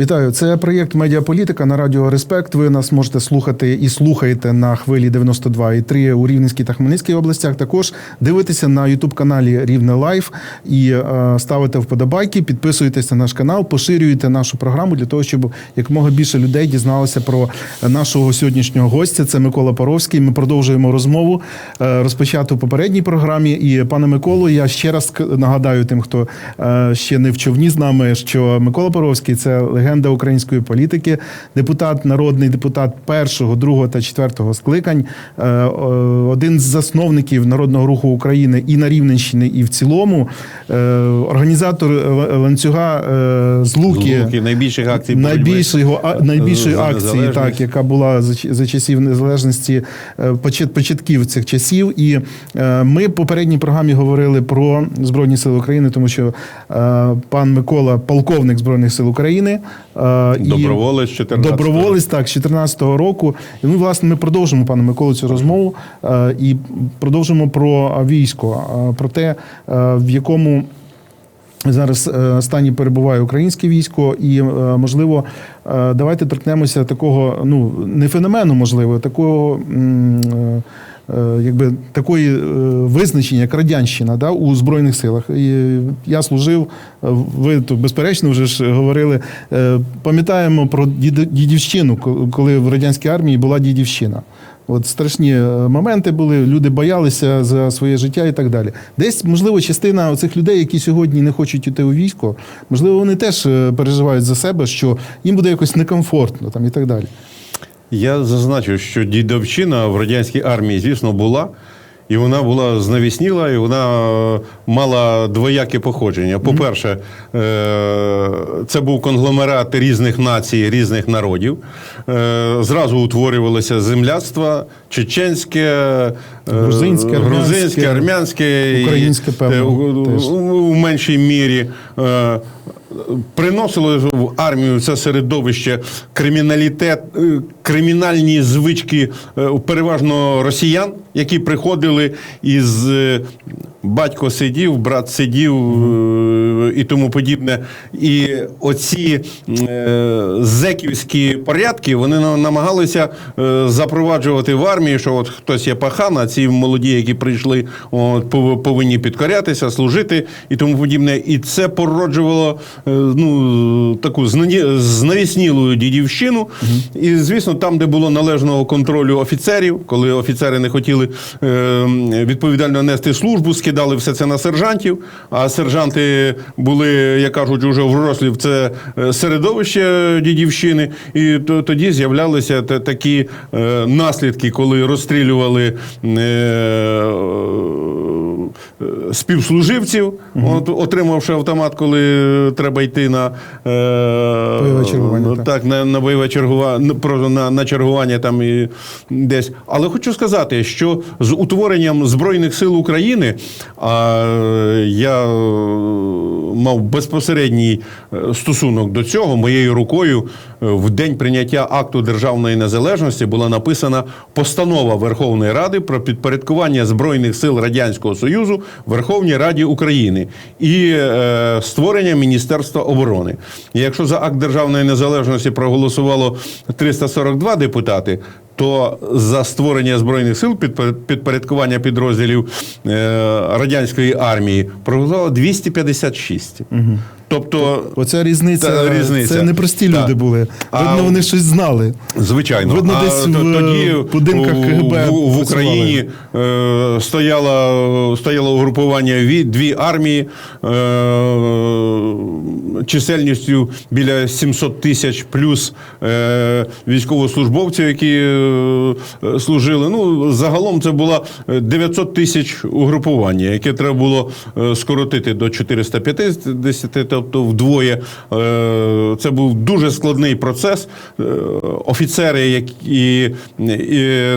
Вітаю, це проєкт Медіаполітика на радіо Респект. Ви нас можете слухати і слухаєте на хвилі 92,3 у Рівненській та Хмельницькій областях. Також дивитеся на Ютуб каналі Рівне Лайф і е, ставите вподобайки, підписуєтесь на наш канал, поширюєте нашу програму для того, щоб якомога більше людей дізналося про нашого сьогоднішнього гостя. Це Микола Паровський. Ми продовжуємо розмову е, розпочату в попередній програмі. І пане Миколу, я ще раз нагадаю тим, хто е, ще не в човні з нами, що Микола Паровський це легенда української політики, депутат, народний депутат першого, другого та четвертого скликань, е, один з засновників народного руху України і на Рівненщині, і в цілому, е, організатор е, ланцюга е, з Луки. Найбільших акцій Найбільшого найбільшої акції, так яка була за, часів незалежності початків цих часів. І ми в попередній програмі говорили про Збройні Сили України, тому що пан Микола, полковник Збройних сил України, Доброволець 14 доброволець так, з 14-го року. І ну, власне, ми продовжимо, пане Миколу, цю розмову е, і продовжимо про військо, е, про те, е, в якому Зараз е, стані перебуває українське військо, і е, можливо, е, давайте торкнемося такого, ну не феномену, можливо, такого. Е, Якби такої е, визначення, як радянщина, да, у збройних силах. І я служив. е, Ви тут безперечно вже ж говорили. Пам'ятаємо про дідівщину, коли в радянській армії була дідівщина. От страшні моменти були, люди боялися за своє життя і так далі. Десь, можливо, частина цих людей, які сьогодні не хочуть йти у військо, можливо, вони теж переживають за себе, що їм буде якось некомфортно там і так далі. Я зазначу, що дідовщина в радянській армії, звісно, була. І вона була знавісніла, і вона е, мала двояке походження. По-перше, е, це був конгломерат різних націй, різних народів. Е, Зразу утворювалося земляцтва, чеченське, Грузинське, грузинське, армянське, армянське, українське, певно, у- у меншій мірі. Приносило в армію це середовище криміналітет, е, кримінальні звички е, переважно росіян, які приходили із е, батько сидів, брат сидів е, і тому подібне. І оці е, зеківські порядки вони намагалися е, запроваджувати в армії, що от хтось є пахан, а ці молоді, які прийшли, от, повинні підкорятися, служити і тому подібне. І це породжувало ну, таку знавіснілу дідівщину. І, звісно, там, де було належного контролю офіцерів, коли офіцери не хотіли е, відповідально нести службу, скидали все це на сержантів, а сержанти були, як кажуть, уже врослі в це е, середовище дідівщини. І то- тоді з'являлися такі е, наслідки, коли розстрілювали. Е, е, співслуживців, от, отримавши автомат, коли треба йти на, е, Бойове чергування, так. так, на, на бойове чергування, на, на чергування там і десь. Але хочу сказати, що з утворенням Збройних сил України, а я е, мав безпосередній е, стосунок до цього, моєю рукою е, в день прийняття акту державної незалежності була написана постанова Верховної Ради про підпорядкування Збройних сил Радянського Союзу Верховній Раді України і е, створення Міністерства оборони. І якщо за акт державної незалежності проголосувало 342 депутати. То за створення збройних сил підпор- підпорядкування підрозділів е, радянської армії проголосувало 256. Тобто, Оця різниця, Та, різниця. це не прості Так. люди були. Видно, А- вони щось знали. Звичайно, Видно, а десь то- в тоді будинках КГБ в, в. Україні е, стояло, стояло угрупування ві- дві армії. Е, чисельністю біля 700 тисяч плюс е, військовослужбовців, які е, е, служили. Ну, загалом це було е, 900 тисяч угрупування, яке треба було е, скоротити до 450, тобто вдвоє. Е, Це був дуже складний процес. Е, Офіцери, які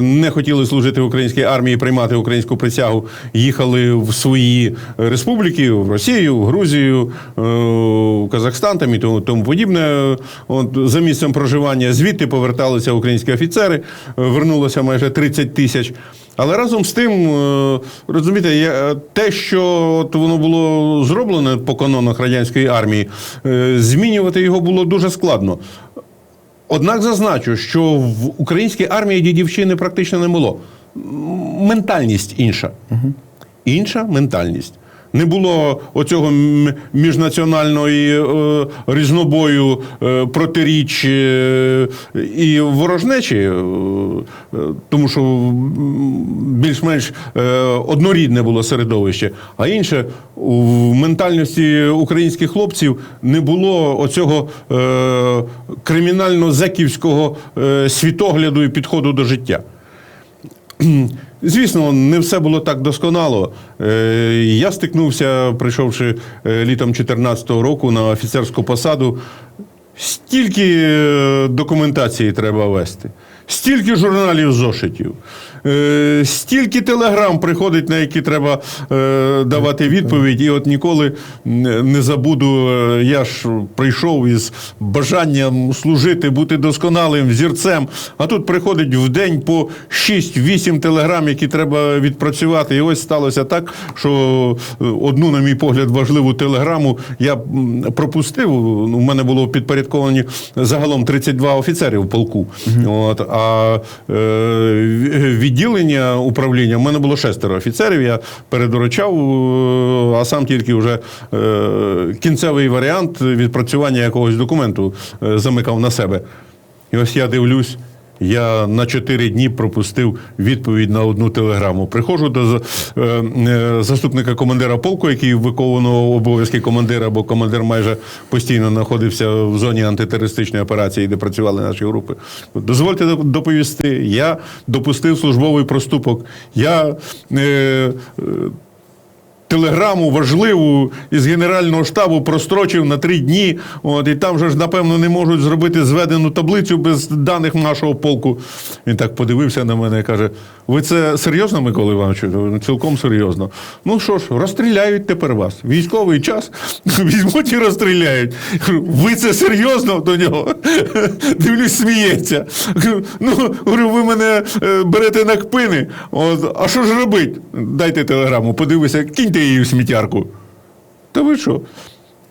не хотіли служити в українській армії, приймати українську присягу, їхали в свої республіки, в Росію, в Грузію, е, в Казахстан там і тому, подібне. От, за місцем проживання звідти поверталися українські офіцери, вернулося майже 30 тисяч. Але разом з тим, е, розумієте, я- те, що от воно було зроблене по канонах радянської армії, е, змінювати його було дуже складно. Однак зазначу, що в українській армії дідівщини практично не було. Ментальність інша. Інша ментальність. Не було оцього міжнаціональної е, різнобою е, протиріч е, і ворожнечі, тому що більш-менш однорідне було середовище. А інше у ментальності українських хлопців не було оцього кримінально-зеківського світогляду і підходу до життя. Звісно, не все було так досконало. Е, Я стикнувся, прийшовши е, літом 2014 року на офіцерську посаду. Стільки е, документації треба вести, стільки журналів зошитів, е, стільки телеграм приходить, на які треба е, давати відповідь. І от ніколи не забуду, е, я ж прийшов із бажанням служити, бути досконалим взірцем. А тут приходить в день по 6-8 телеграм, які треба відпрацювати. І ось сталося так, що одну, на мій погляд, важливу телеграму я пропустив. У мене було підпорядковані загалом 32 офіцери в полку. От, а е, відділення управління в мене було шестеро офіцерів. Я передоручав, е, а сам тільки вже е, кінцевий варіант відпрацювання якогось документу е, замикав на себе. І ось я дивлюсь. Я на чотири дні пропустив відповідь на одну телеграму. Приходжу до е, е, заступника командира полку, який виконував обов'язки командира, бо командир майже постійно знаходився в зоні антитерористичної операції, де працювали наші групи. Дозвольте доп- доповісти. Я допустив службовий проступок. Я е, телеграму важливу із Генерального штабу прострочив на три дні. От, і там же ж, напевно, не можуть зробити зведену таблицю без даних нашого полку. Він так подивився на мене і каже: Ви це серйозно, Микола Іванович? Я говорю, «Ну, Цілком серйозно. Ну що ж, розстріляють тепер вас. Військовий час візьмуть і розстріляють. Ви це серйозно до нього? Дивлюсь, сміється. Ну, говорю, ви мене е, берете на кпини. От, а що ж робить? Дайте телеграму, подивися, киньте її в сміттярку. Та ви що?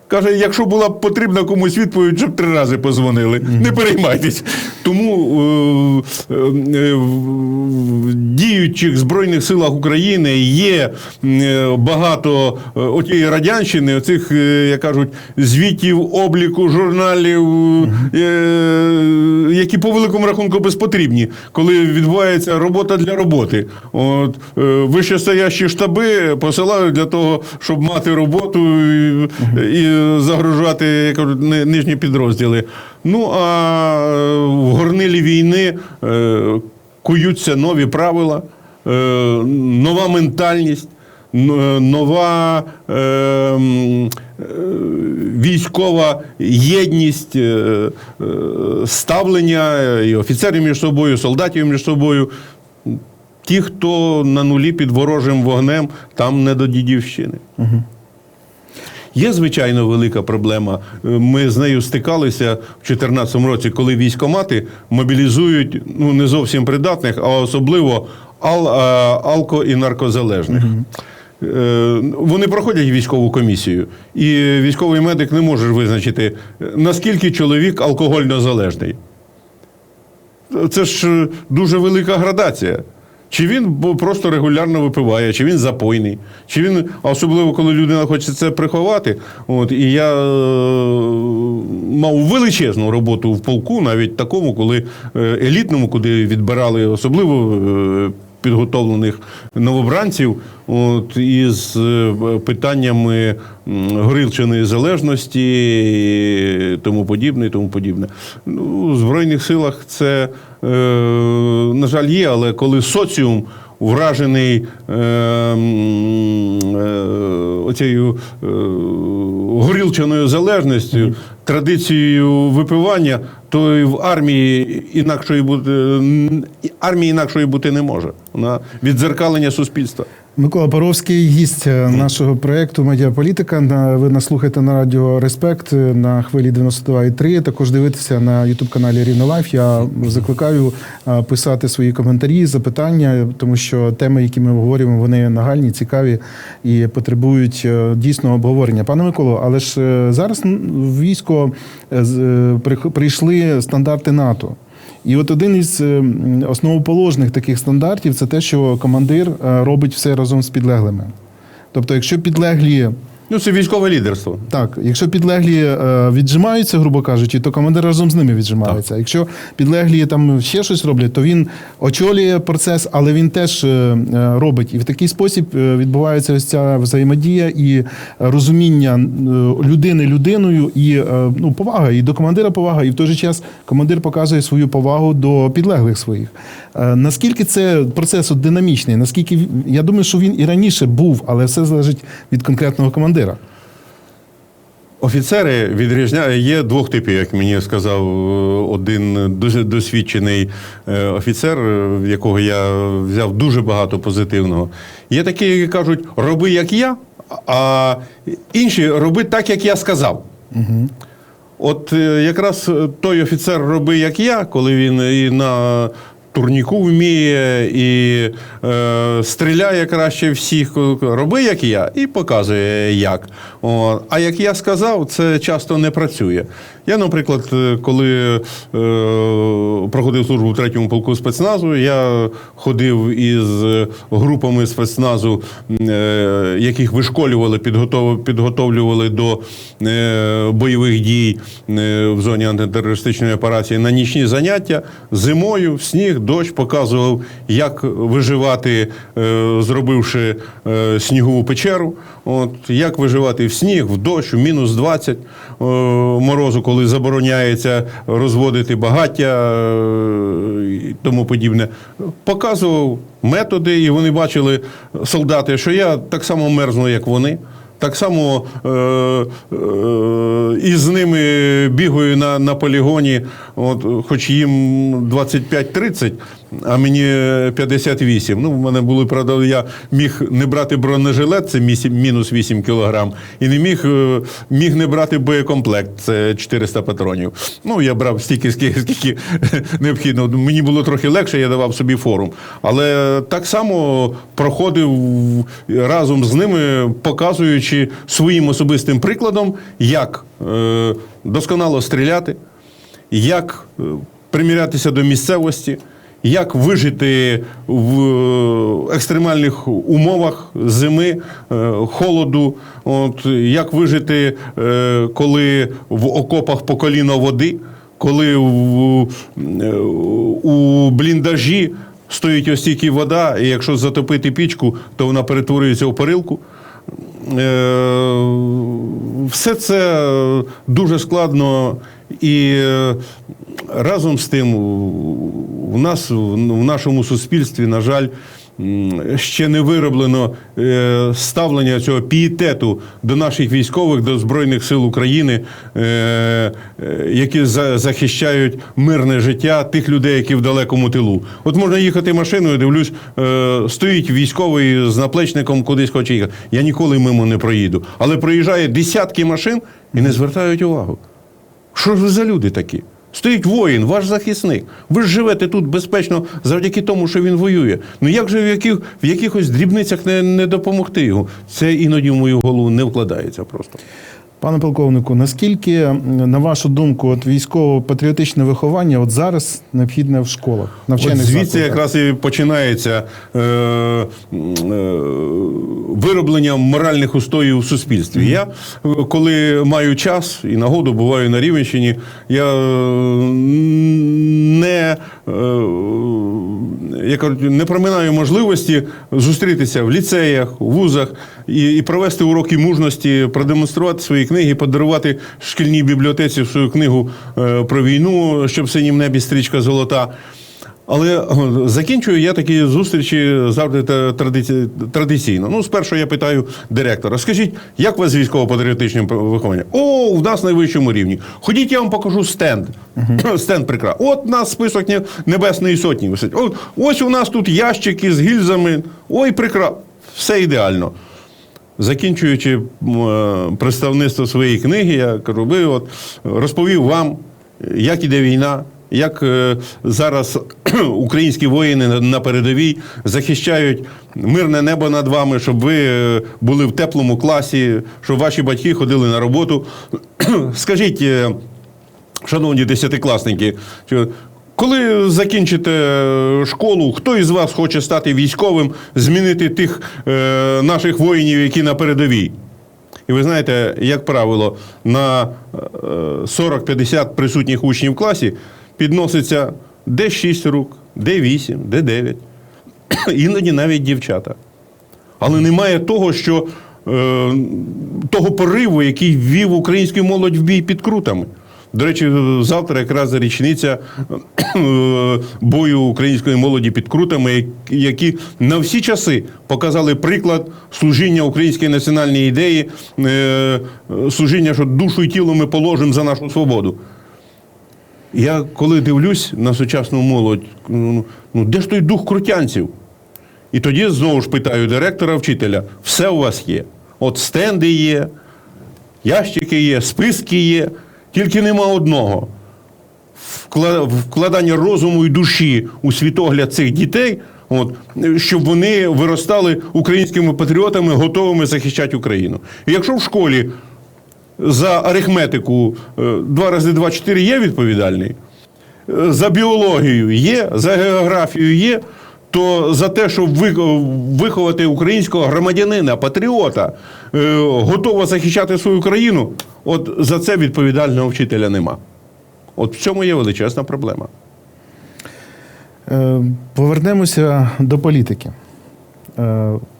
Каже, якщо була б потрібна комусь відповідь, щоб три рази позвонили. Не переймайтесь. Тому е, е, е, в діючих Збройних силах України є е, багато е, отієї радянщини, оцих, е, як кажуть, звітів, обліку, журналів, е, які по великому рахунку безпотрібні, коли відбувається робота для роботи. От, е, вищестоящі штаби посилають для того, щоб мати роботу і, і загружати нижні підрозділи. Ну а в горнилі війни е, куються нові правила, е, нова ментальність. е, Нова е, е, військова єдність, е, е, ставлення е, і офіцерів між собою, солдатів між собою. Ті, хто на нулі під ворожим вогнем, там не до дідівщини. Є, звичайно, велика проблема. Е, Ми з нею стикалися в 2014 році, коли військомати мобілізують ну, не зовсім придатних, а особливо ал, алко- і наркозалежних. Е, Вони проходять військову комісію, і військовий медик не може визначити, е, наскільки чоловік алкогольно залежний. Це ж е, дуже велика градація. Чи він просто регулярно випиває, чи він запойний, чи він, особливо, коли людина хоче це приховати. От, і я е, мав величезну роботу в полку, навіть такому, коли е, елітному, куди відбирали особливо е, підготовлених новобранців от, із е, питаннями горілчаної залежності і тому подібне, і тому подібне. Ну, у Збройних силах це, на жаль, є, але коли соціум вражений е, е, е, горілчаною залежністю, традицією випивання, то і в армії інакшої бути армії інакшої бути не може. Вона віддзеркалення суспільства. Микола Паровський, гість е, нашого проєкту Медіаполітика. Ви нас слухаєте на радіо Респект на хвилі 92,3. Також дивитися на Ютуб-каналі Рівно Лайф. Я закликаю е, писати свої коментарі, запитання, тому що теми, які ми обговорюємо, вони нагальні, цікаві і потребують е, дійсного обговорення. Пане Миколо, але ж зараз військо е, стандарти НАТО. І от один із е, основоположних таких стандартів це те, що командир е, робить все разом з підлеглими. Тобто, якщо підлеглі Ну, це військове лідерство. так, якщо підлеглі е, віджимаються, грубо кажучи, то командир разом з ними віджимається. Якщо підлеглі там ще щось роблять, то він очолює процес, але він теж е, е, робить. І в такий спосіб е, відбувається ось ця взаємодія і розуміння е, людини людиною, і е, ну, повага, і до командира повага, і в той же час командир показує свою повагу до підлеглих своїх. Е, Наскільки це процес динамічний? Наскільки я думаю, що він і раніше був, але все залежить від конкретного командира. Офіцери відрізняють є двох типів, як мені сказав е, один дуже досвідчений е, офіцер, е, в якого я взяв дуже багато позитивного. Є такі, які кажуть, роби як я, а інші роби так, як я сказав. От е, якраз той офіцер роби як я, коли він і на турніку вміє, і е, стріляє краще всіх, роби як я, і показує як. О, а як я сказав, це часто не працює. Я, наприклад, е, коли е, проходив службу в третьому полку спецназу, я ходив із групами спецназу, е, яких вишколювали, підготов, підготовлювали до е, бойових дій е, в зоні антитерористичної операції на нічні заняття зимою, в сніг, дощ показував, як виживати, е, зробивши е, снігову печеру. От, як виживати в сніг, в дощ, в мінус 20 е, морозу, коли забороняється розводити багаття е, і тому подібне. Показував методи, і вони бачили солдати, що я так само мерзну, як вони. Так само е, е, і з ними бігаю на, на полігоні, от, хоч їм 25-30, а мені 58. Ну, в мене були, правда, я міг не брати бронежилет, це мінус 8 кілограм, і не міг, е, міг не брати боєкомплект, це 400 патронів. Ну, я брав стільки, скільки, скільки необхідно. Мені було трохи легше, я давав собі форум. Але так само проходив разом з ними, показуючи своїм особистим прикладом, як е, досконало стріляти, як е, примірятися до місцевості, як вижити в е, екстремальних умовах зими, е, холоду, от, як вижити, е, коли в окопах по коліно води, коли в, у бліндажі стоїть ось тільки вода, і якщо затопити пічку, то вона перетворюється у парилку. Все це дуже складно і е, разом з тим у нас в нашому суспільстві, на жаль, ще не вироблено е, ставлення цього пієтету до наших військових, до Збройних сил України, е, які за- захищають мирне життя тих людей, які в далекому тилу. От можна їхати машиною, дивлюсь, стоїть військовий з наплечником кудись хоче їхати. Я ніколи мимо не проїду. Але проїжджає десятки машин і не звертають увагу. Що ж ви за люди такі? Стоїть воїн, ваш захисник. Ви ж живете тут безпечно завдяки тому, що він воює. Ну як же в, яких, в якихось дрібницях не, не допомогти йому? Це іноді в мою голову не вкладається просто. Пане полковнику, наскільки, на вашу думку, от військово-патріотичне виховання от зараз необхідне в школах, От навчальних звідси закладах? якраз і починається е, е, вироблення моральних устоїв в суспільстві. Я, е, коли маю час і нагоду, буваю на Рівенщині, я не, я кажу, не проминаю можливості зустрітися в ліцеях, вузах і, і провести уроки мужності, продемонструвати свої книги, подарувати шкільній бібліотеці свою книгу е, про війну, щоб синім небі стрічка золота. Але е, закінчую я такі зустрічі завжди традиці- традиційно. Ну, спершу я питаю директора: скажіть, як у вас з військово-патріотичним вихованням? О, в нас на найвищому рівні. Ходіть, я вам покажу стенд. Стенд прикра. От у нас список Небесної Сотні висить. О, ось у нас тут ящики з гільзами. Ой, прикра. Все ідеально. Закінчуючи е, представництво своєї книги, я кажу, ви от розповів вам, як іде війна, як е, зараз українські воїни на- передовій захищають мирне небо над вами, щоб ви е, були в теплому класі, щоб ваші батьки ходили на роботу. Скажіть, е, шановні десятикласники, коли закінчите школу, хто із вас хоче стати військовим, змінити тих е, наших воїнів, які на передовій? І ви знаєте, як правило, на е, 40-50 присутніх учнів в класі підноситься де 6 рук, де 8, де 9. Іноді навіть дівчата. Але немає того, що е, того пориву, який ввів українську молодь в бій під крутами. До речі, завтра якраз річниця е, бою української молоді під крутами, які на всі часи показали приклад служіння української національної ідеї, е, служіння, що душу і тіло ми положимо за нашу свободу. Я коли дивлюсь на сучасну молодь, ну, ну де ж той дух крутянців? І тоді знову ж питаю директора, вчителя: все у вас є. От стенди є, ящики є, списки є, тільки нема одного. Вкладання розуму і душі у світогляд цих дітей, от, щоб вони виростали українськими патріотами, готовими захищати Україну. І якщо в школі за арифметику 2 рази 2 4 є відповідальний, е, за біологію є, за географію є, то за те, щоб виховати українського громадянина, патріота, е, готового захищати свою країну, от за це відповідального вчителя нема. От в цьому є величезна проблема. Е, Повернемося до політики.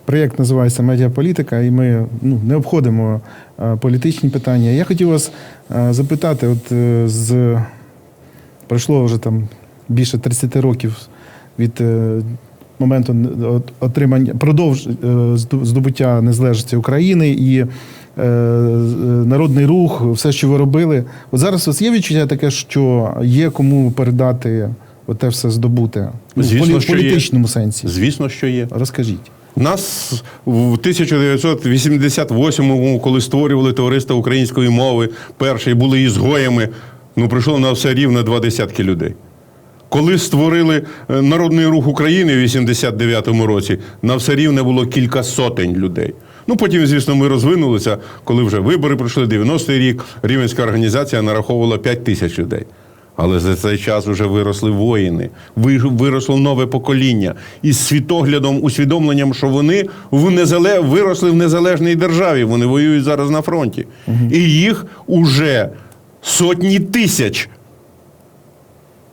Проєкт називається Медіаполітика, і ми ну, не обходимо е, політичні питання. Я хотів вас е, запитати: от е, з пройшло вже там більше 30 років від моменту отримання продовж здобуття незалежності України і народний рух, все, що ви робили. От зараз у вас є відчуття таке, що є кому передати те все здобуте Ну, в Звісно, полі- що є. політичному сенсі. Звісно, що є. Розкажіть. Нас в 1988-му, коли створювали товариство української мови, перші були ізгоями, ну прийшло на все рівно два десятки людей. Коли створили е, Народний рух України в 89-му році, на все рівне було кілька сотень людей. Ну потім, звісно, ми розвинулися, коли вже вибори пройшли 90-й рік, рівенська організація нараховувала 5 тисяч людей. Але за цей час вже виросли воїни, виросло нове покоління із світоглядом, усвідомленням, що вони в незале... виросли в незалежній державі. Вони воюють зараз на фронті. І їх уже сотні тисяч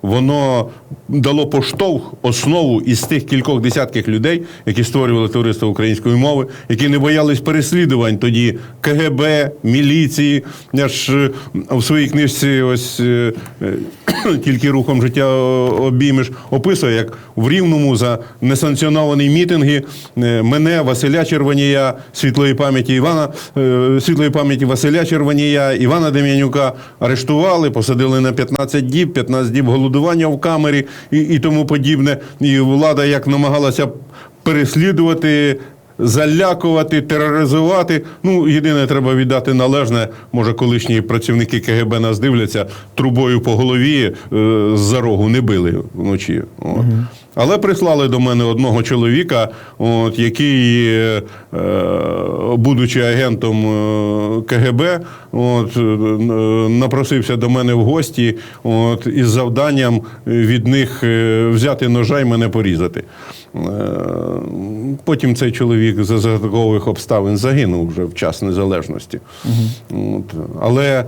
воно дало поштовх, основу із тих кількох десятків людей, які створювали товариство української мови, які не боялись переслідувань тоді КГБ, міліції. Я ж е, в своїй книжці ось е, е, тільки рухом життя обіймеш описує, як в Рівному за несанкціоновані мітинги мене, Василя Червонія, світлої пам'яті Івана, світлої пам'яті Василя Червонія, Івана Дем'янюка арештували, посадили на 15 діб, 15 діб голодування в камері і, і тому подібне. І влада як намагалася переслідувати. Залякувати, тероризувати. Ну, єдине, треба віддати належне. Може, колишні працівники КГБ нас дивляться, трубою по голові е, з-за рогу не били вночі. От. Але прислали до мене одного чоловіка, от, який, е, будучи агентом е, КГБ, от, е, напросився до мене в гості от, із завданням від них е, взяти ножа і мене порізати. Е, Потім цей чоловік за загадкових обставин загинув вже в час незалежності. От. Але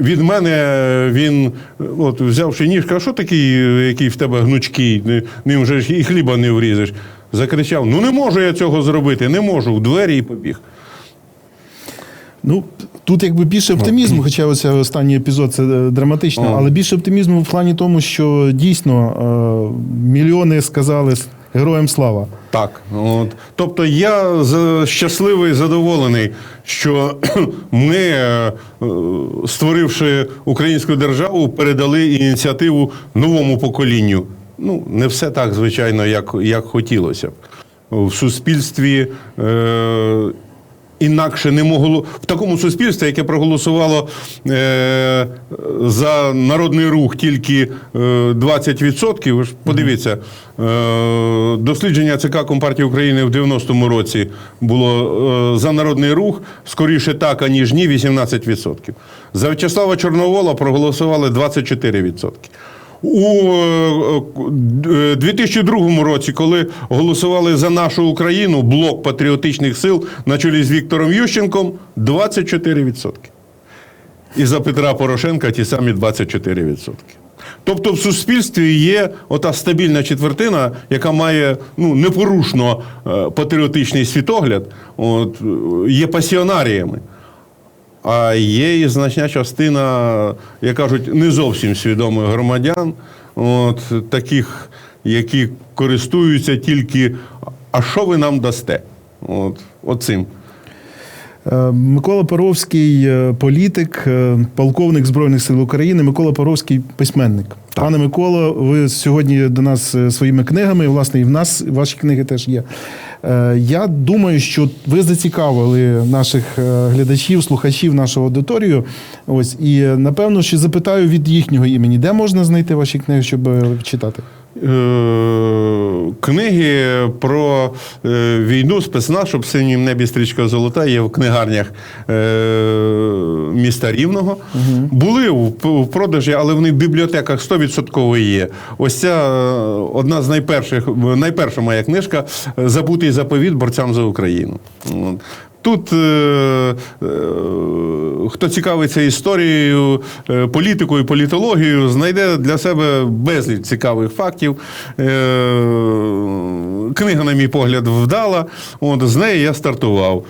від мене він, от, взявши ніж, каже, що такий, який в тебе гнучкий, ним же і хліба не врізеш. Закричав: Ну не можу я цього зробити, не можу. В двері і побіг. Ну, тут якби більше оптимізму, хоча оце останній епізод це е, драматично, але більше оптимізму в плані тому, що дійсно е, мільйони сказали героям слава. Так, от. Тобто я щасливий, задоволений, що ми, е, створивши українську державу, передали ініціативу новому поколінню. Ну, не все так, звичайно, як, як хотілося б. В суспільстві е, інакше не могло. В такому суспільстві, яке проголосувало е, за народний рух тільки е, 20%, ви ж подивіться, е, дослідження ЦК Компартії України в 90-му році було е, за народний рух скоріше так, аніж ні, 18%. За В'ячеслава Чорновола проголосували 24%. У е, е, 2002 році, коли голосували за нашу Україну, блок патріотичних сил на чолі з Віктором Ющенком 24%. І за Петра Порошенка ті самі 24%. Тобто в суспільстві є ота стабільна четвертина, яка має ну, непорушно е, патріотичний світогляд, от, е, є пасіонаріями. А є і значна частина, як кажуть, не зовсім свідомих громадян, от, таких, які користуються тільки, а що ви нам дасте? От, оцим. Е, Микола Паровський, е, політик, е, полковник Збройних сил України. Микола Паровський письменник. Пане Миколо, ви сьогодні до нас своїми книгами, власне, і в нас ваші книги теж є. Е, Я думаю, що ви зацікавили наших е, глядачів, слухачів, нашу аудиторію. Ось і напевно, що запитаю від їхнього імені, де можна знайти ваші книги, щоб е, читати? Е, Книги про е, війну, спецназ, щоб в синім небі стрічка золота є в книгарнях е, міста Рівного. Були в, продажі, але вони в бібліотеках 100% є. Ось ця одна з найперших, найперша моя книжка Забутий заповіт борцям за Україну. Тут е, е, хто цікавиться історією, е, політикою, політологією, знайде для себе безліч цікавих фактів. Е, книга, на мій погляд, вдала. От, з неї я стартував.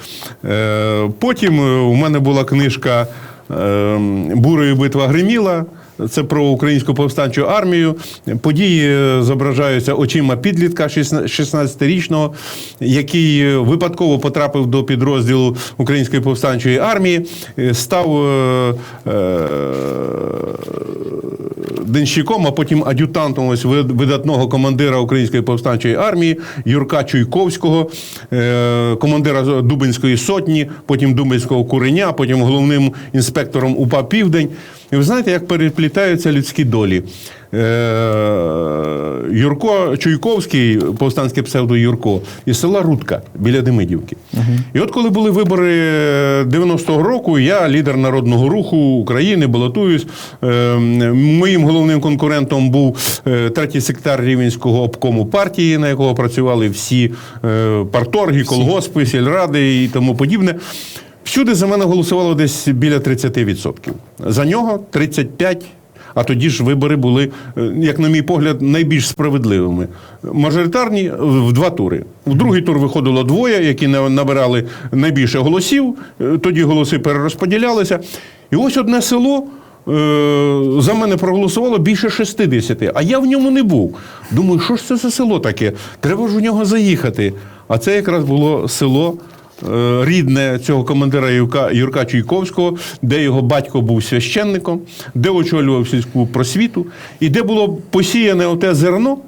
Е, потім у мене була книжка е, Бурою битва гриміла. Це про українську повстанчу армію. Події е, зображаються очима підлітка 16-річного, який випадково потрапив до підрозділу Української повстанчої армії, е, став е, е, денщиком, а потім ад'ютантом ось видатного командира Української повстанчої армії Юрка Чуйковського, е, командира Дубинської сотні, потім Дубинського куреня, потім головним інспектором УПА Південь. І ви знаєте, як переплітаються людські долі. Е, Юрко Чуйковський, повстанське псевдо Юрко, із села Рудка біля Демидівки. І от коли були вибори 90-го року, я, лідер народного руху України, балотуюсь. Е, Моїм головним конкурентом був е, третій секретар Рівенського обкому партії, на якого працювали всі е, парторги, колгоспи, сільради і тому подібне. Всюди за мене голосувало десь біля 30%. За нього 35%. А тоді ж вибори були, е, як на мій погляд, найбільш справедливими. Мажоритарні в два тури. В другий тур виходило двоє, які на- набирали найбільше голосів. Е, Тоді голоси перерозподілялися. І ось одне село. е, За мене проголосувало більше 60, а я в ньому не був. Думаю, що ж це за село таке? Треба ж у нього заїхати. А це якраз було село рідне цього командира Юрка, Юрка Чуйковського, де його батько був священником, де очолював сільську просвіту, і де було посіяне оте зерно.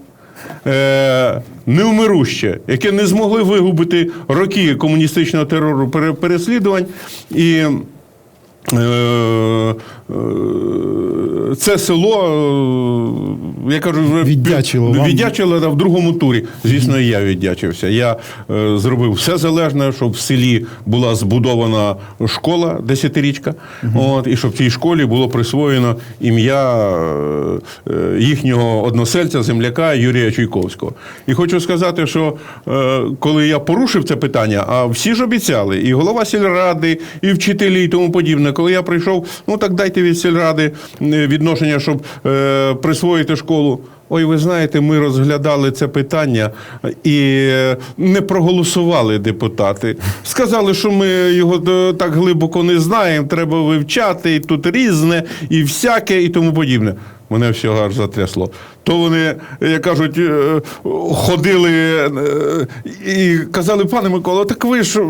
Е, невмируще, яке не змогли вигубити роки комуністичного терору переслідувань. І е, е, це село я кажу, вже Віддячило вам. віддячило в другому турі. Звісно, і я віддячився. Я е, зробив все залежне, щоб в селі була збудована школа, десятирічка, от, і щоб в цій школі було присвоєно ім'я е, е, їхнього односельця, земляка Юрія Чуйковського. І хочу сказати, що е, коли я порушив це питання, а всі ж обіцяли, і голова сільради, і вчителі, і тому подібне. Коли я прийшов, ну так дайте від сільради відношення, щоб е, присвоїти школу. Ой, ви знаєте, ми розглядали це питання і е, не проголосували депутати. Сказали, що ми його е, так глибоко не знаємо, треба вивчати, і тут різне, і всяке, і тому подібне. Мене всього аж затрясло. То вони, як кажуть, е, ходили е, і казали, пане Микола, так ви ж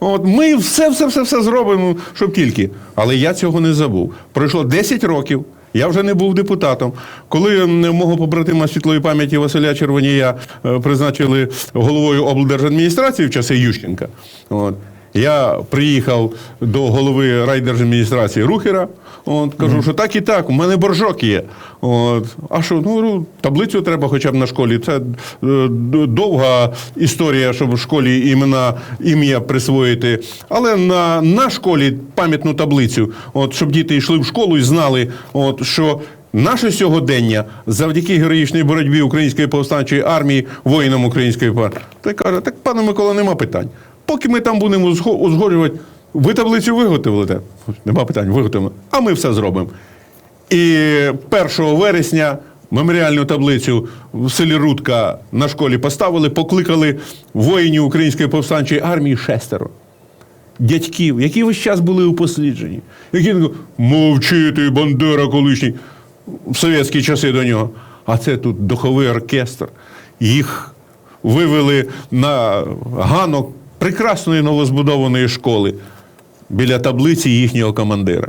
от ми все, все, все, все зробимо, щоб тільки. Але я цього не забув. Пройшло 10 років. Я вже не був депутатом. Коли мого побратима світлої пам'яті Василя Червонія е, призначили головою облдержадміністрації в часи Ющенка, от, я приїхав до голови райдержадміністрації Рухера. От, кажу, що так і так, у мене боржок є. От, а що, ну, ну, таблицю треба хоча б на школі. Це е, довга історія, щоб в школі імена, ім'я присвоїти. Але на, на школі пам'ятну таблицю, от, щоб діти йшли в школу і знали, от, що Наше сьогодення завдяки героїчній боротьбі української повстанчої армії, воїнам української партії. Та каже, так пане Микола, нема питань. Поки ми там будемо узгоджувати, ви таблицю виготовите? Нема питань, виготовимо. А ми все зробимо. І 1 вересня меморіальну таблицю в селі Рудка на школі поставили, покликали воїнів української повстанчої армії шестеро. Дядьків, які весь час були упосліджені. Які такі, мовчи ти, Бандера колишній, в совєтські часи до нього. А це тут духовий оркестр. Їх вивели на ганок прекрасної новозбудованої школи біля таблиці їхнього командира.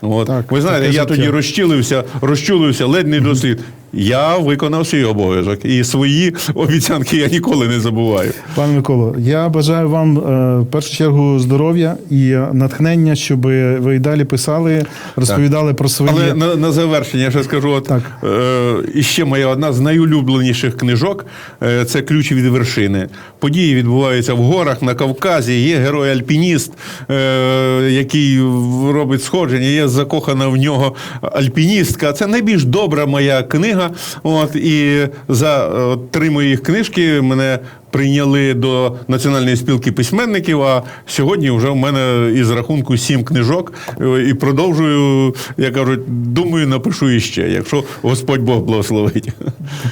От. Так, Ви знаєте, я тоді розчулився, розчулився, ледь не дослід. Я виконав свій обов'язок. І свої обіцянки я ніколи не забуваю. Пане Миколо, я бажаю вам е, в першу чергу здоров'я і натхнення, щоб ви і далі писали, розповідали про свої. Але на, на завершення я ще скажу: от, Так. е, і ще моя одна з найулюбленіших книжок е, це ключ від вершини. Події відбуваються в горах на Кавказі. Є герой-альпініст, е, який робить сходження. Є закохана в нього альпіністка. Це найбільш добра моя книга. От, і за е, три моїх книжки мене прийняли до Національної спілки письменників. А сьогодні вже в мене із рахунку сім книжок. Е, І продовжую, як кажуть, думаю, напишу іще, якщо Господь Бог благословить.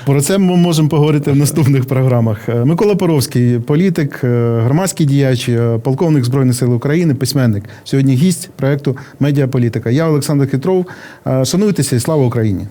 Про це ми можемо поговорити в наступних програмах. Е, Микола Поровський, політик, громадський діяч, полковник Збройних сил України, письменник. Сьогодні гість проекту Медіаполітика. Я Олександр Хитров. Шануйтеся і слава Україні!